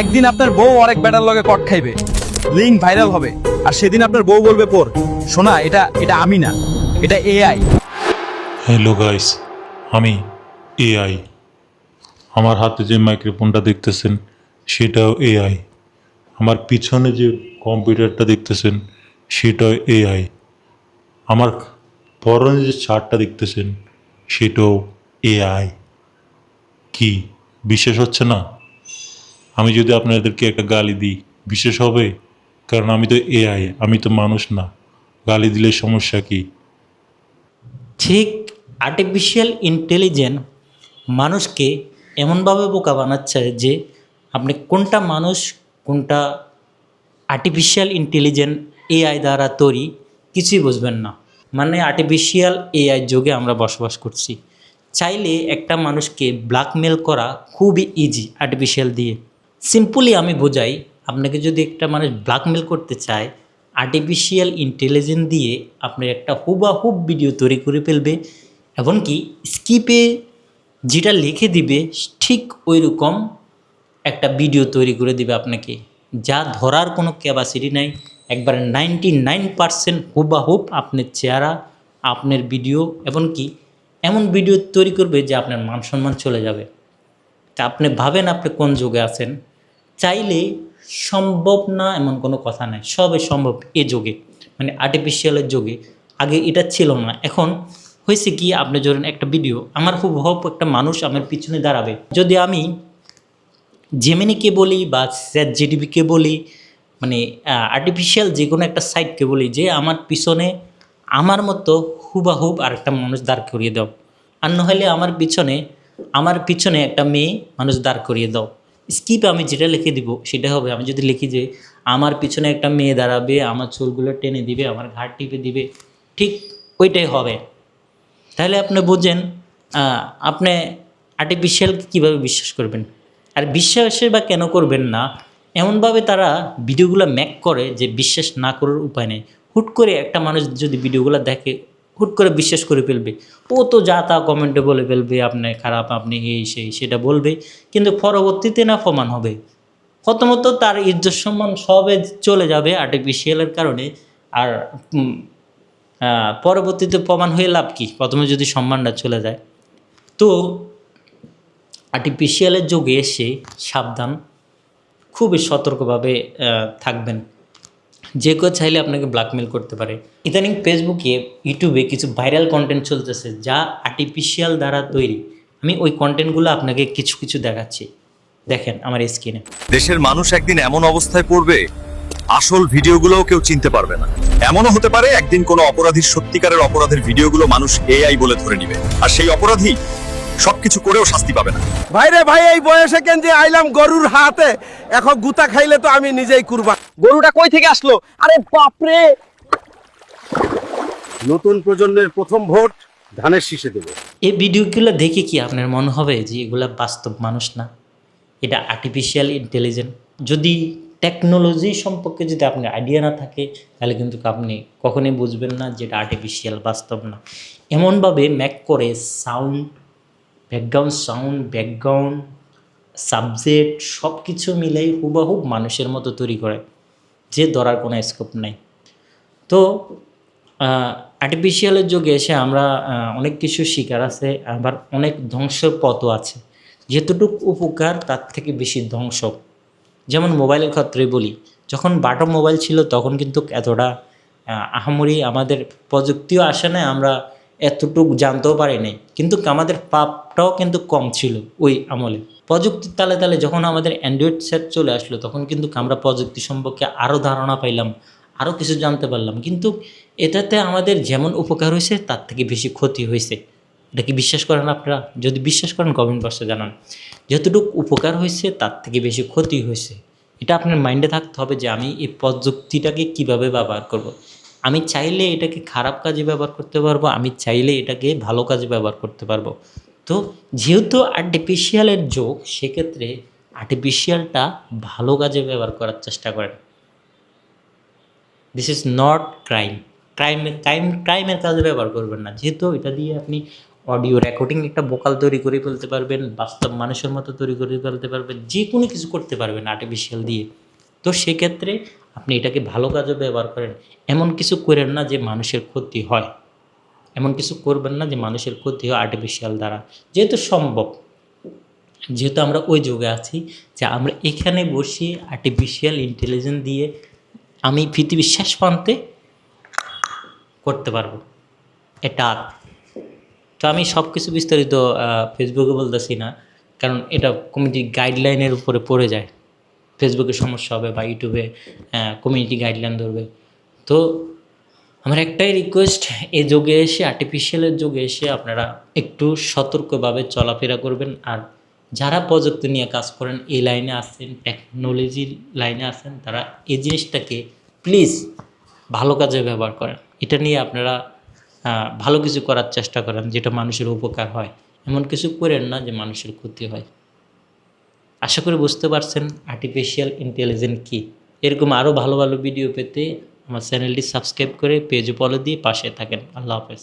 একদিন আপনার বউ অনেক ব্যাটার লগে কট খাইবে। লিঙ্ক ভাইরাল হবে। আর সেদিন আপনার বউ বলবে, পর শোনা এটা এটা আমি না। এটা এআই হ্যালো গাইস আমি এআই আমার হাতে যে মাইক্রোফোনটা দেখতেছেন, সেটাও এআই আমার পিছনে যে কম্পিউটারটা দেখতেছেন, সেটাও এআই আমার পরনে যে চার্টটা দেখতেছেন, সেটাও এআই কি বিশেষ হচ্ছে না? আমি যদি আপনাদেরকে একটা গালি দিই, বিশেষ হবে? কারণ আমি তো এআই আমি তো মানুষ না। গালি দিলে সমস্যা কী? ঠিক আর্টিফিশিয়াল ইন্টেলিজেন্ট মানুষকে এমনভাবে বোকা বানাচ্ছে যে আপনি কোনটা মানুষ, কোনটা আর্টিফিশিয়াল ইন্টেলিজেন্ট এআই দ্বারা তৈরি, কিছুই বুঝবেন না। মানে আর্টিফিশিয়াল এআই যুগে আমরা বসবাস করছি। চাইলে একটা মানুষকে ব্ল্যাকমেল করা খুবই ইজি আর্টিফিশিয়াল দিয়ে। সিম্পলি আমি বোঝাই, আপনাকে যদি একটা মানুষ ব্ল্যাকমেল করতে চায় আর্টিফিশিয়াল ইন্টেলিজেন্স দিয়ে আপনি একটা হুবাহুব ভিডিও তৈরি করে ফেলবে, এমনকি স্কিপে যেটা লিখে দিবে, ঠিক ওই রকম একটা ভিডিও তৈরি করে দিবে আপনাকে, যা ধরার কোনো ক্যাপাসিটি নাই। একবারে নাইনটি নাইন পারসেন্ট হুবাহুব আপনার চেহারা, আপনার ভিডিও এমনকি এমন ভিডিও তৈরি করবে যে আপনার মান সম্মান চলে যাবে। তা আপনি ভাবেন আপনি কোন যুগে আছেন? চাইলে সম্ভব না এমন কোনো কথা নাই। সবই সম্ভব এ যুগে। মানে আর্টিফিশিয়ালের যুগে। আগে এটা ছিল না। এখন হয়েছে কি, আপনি ধরেন একটা ভিডিও আমার খুব হব একটা মানুষ আমার পিছনে দাঁড়াবে। যদি আমি জেমিনিকে বলি বা স্যাট জিডিপিকে বলি মানে আর্টিফিশিয়াল যে কোনো একটা সাইটকে বলি যে আমার পিছনে আমার মতো হুবাহুব আর একটা মানুষ দাঁড় করিয়ে দাও। আর নহলে আমার পিছনে আমার পিছনে একটা মেয়ে মানুষ দাঁড় করিয়ে দাও। স্কিপ আমি যেটা লিখে দিব, সেটা হবে, আমি যদি লিখি যে, আমার পিছনে একটা মেয়ে দাঁড়াবে, আমার চুলগুলো টেনে দিবে, আমার ঘাট টিপে দিবে ঠিক ওইটাই হবে। তাহলে আপনি বোঝেন আপনি আর্টিফিশিয়ালকে কীভাবে বিশ্বাস করবেন? আর বিশ্বাসের বা কেন করবেন না? এমনভাবে তারা ভিডিওগুলো ম্যাক করে যে, বিশ্বাস না করার উপায় নেই। হুট করে একটা মানুষ যদি ভিডিওগুলো দেখে হুট করে বিশ্বাস করে ফেলবে। ও তো যা তা কমেন্টে বলে ফেলবে, আপনি খারাপ, আপনি এই, সেই, সেটা বলবে, কিন্তু পরবর্তীতে না প্রমাণ হবে। প্রথমত তার ইজ্জত সম্মান সবে চলে যাবে আর্টিফিশিয়ালের কারণে, আর পরবর্তীতে প্রমাণ হয়ে লাভ কি? প্রথমে যদি সম্মানটা চলে যায়। তো আর্টিফিশিয়ালের যুগে এসে সাবধান, খুবই সতর্কভাবে থাকবেন। যে কেউ চাইলে আপনাকে ব্ল্যাকমেল করতে পারে। ইদানিং ফেসবুকে ইউটিউবে কিছু ভাইরাল কন্টেন্ট চলতেছে যা আর্টিফিশিয়াল দ্বারা তৈরি। আমি ওই কন্টেন্টগুলো আপনাকে কিছু কিছু দেখাচ্ছি। দেখেন আমার স্ক্রিনে দেশের মানুষ একদিন এমন অবস্থায় পড়বে, আসল ভিডিওগুলোও কেউ চিনতে পারবে না। এমনও হতে পারে একদিন কোনো অপরাধীর সত্যিকারের অপরাধের ভিডিওগুলো মানুষ এআই বলে ধরে নিবে। আর সেই অপরাধী সবকিছু করেও শাস্তি পাবে না। ভাইরে ভাই এই বয়সে কেন যে আইলাম গরুর হাতে? এখন গুতা খাইলে তো আমি নিজেই কুরবান। গরুটা কই থেকে আসলো? আরে বাপরে! নতুন প্রজন্মের প্রথম ভোট ধানের শীষে দেবে। এই ভিডিওগুলো দেখে কি আপনার মনে হবে যে এগুলা বাস্তব মানুষ না? এটা আর্টিফিশিয়াল ইন্টেলিজেন্ট যদি টেকনোলজি সম্পর্কে যদি আপনার আইডিয়া না থাকে তাহলে কিন্তু আপনি কখনোই বুঝবেন না যে এটা আর্টিফিশিয়াল বাস্তব না। এমনভাবে ম্যাক করে sound background sound background subject সব কিছু মিলেই হুবাহুব মানুষের মতো তৈরি করে, যে ধরার কোনো স্কোপ নাই। তো আর্টিফিশিয়ালের যুগে এসে আমরা অনেক কিছু শিকার আছে, আবার অনেক ধ্বংসের পথও আছে। যেতটুকু উপকার তার থেকে বেশি ধ্বংস। যেমন মোবাইলের ক্ষেত্রে বলি, যখন বাটো মোবাইল ছিল তখন কিন্তু এতটা আহামরি আমাদের প্রযুক্তিও আসে না আমরা এতটুকু জানতেও পারি নাই কিন্তু আমাদের পাপটাও কিন্তু কম ছিল ওই আমলে। প্রযুক্তির তালে তালে যখন আমাদের অ্যান্ড্রয়েড সেট চলে আসলো, তখন কিন্তু আমরা প্রযুক্তি সম্পর্কে আরও ধারণা পাইলাম আরও কিছু জানতে পারলাম। কিন্তু এটাতে আমাদের যেমন উপকার হয়েছে, তার থেকে বেশি ক্ষতি হয়েছে। এটা কি বিশ্বাস করেন আপনারা? যদি বিশ্বাস করেন কমেন্ট বক্সে জানান। যতটুকু উপকার হয়েছে, তার থেকে বেশি ক্ষতি হয়েছে। এটা আপনার মাইন্ডে থাকতে হবে যে আমি এই প্রযুক্তিটাকে কীভাবে ব্যবহার করব। আমি চাইলে এটাকে খারাপ কাজে ব্যবহার করতে পারব, আমি চাইলে এটাকে ভালো কাজে ব্যবহার করতে পারব। তো যেহেতু আর্টিফিশিয়ালের যোগ, সেক্ষেত্রে আর্টিফিশিয়ালটা ভালো কাজে ব্যবহার করার চেষ্টা করেন। This is not crime crime crime ক্রাইমের কাজে ব্যবহার করবেন না। যেহেতু এটা দিয়ে আপনি অডিও রেকর্ডিং একটা বোকাল তৈরি করে ফেলতে পারবেন, বাস্তব মানুষের মতো তৈরি করে ফেলতে পারবেন যে কোনো কিছু করতে পারবেন আর্টিফিশিয়াল দিয়ে। তো সেক্ষেত্রে আপনি এটাকে ভালো কাজে ব্যবহার করেন। এমন কিছু করেন না যে মানুষের ক্ষতি হয়। এমন কিছু করবেন না যে মানুষের ক্ষতি হয় আর্টিফিশিয়াল দ্বারা। যেহেতু সম্ভব, যেহেতু আমরা ওই যুগে আছি যে আমরা এখানে বসে আর্টিফিশিয়াল ইন্টেলিজেন্স দিয়ে আমি পৃথিবীর শেষ প্রান্তে করতে পারব। এটা তো আমি সব কিছু বিস্তারিত ফেসবুকে বলতেছি না, কারণ এটা কমিটি গাইডলাইনের উপরে পড়ে যায়। ফেসবুকে সমস্যা হবে বা ইউটিউবে কমিউনিটি গাইডলাইন ধরবে। তো আমার একটাই রিকোয়েস্ট এই যুগে এসে আর্টিফিশিয়ালের যুগে এসে আপনারা একটু সতর্কভাবে চলাফেরা করবেন। আর যারা প্রযুক্তি নিয়ে কাজ করেন, এই লাইনে আছেন টেকনোলজির লাইনে আছেন তারা এই জিনিসটাকে প্লিজ ভালো কাজে ব্যবহার করেন। এটা নিয়ে আপনারা ভালো কিছু করার চেষ্টা করেন, যেটা মানুষের উপকার হয়। এমন কিছু করেন না যে মানুষের ক্ষতি হয়। আশা করি বুঝতে পারছেন আর্টিফিশিয়াল ইন্টেলিজেন্ট কী। এরকম আরও ভালো ভালো ভিডিও পেতে আমার চ্যানেলটি সাবস্ক্রাইব করে পেজ ফলো দিয়ে পাশে থাকেন। আল্লাহ হাফেজ।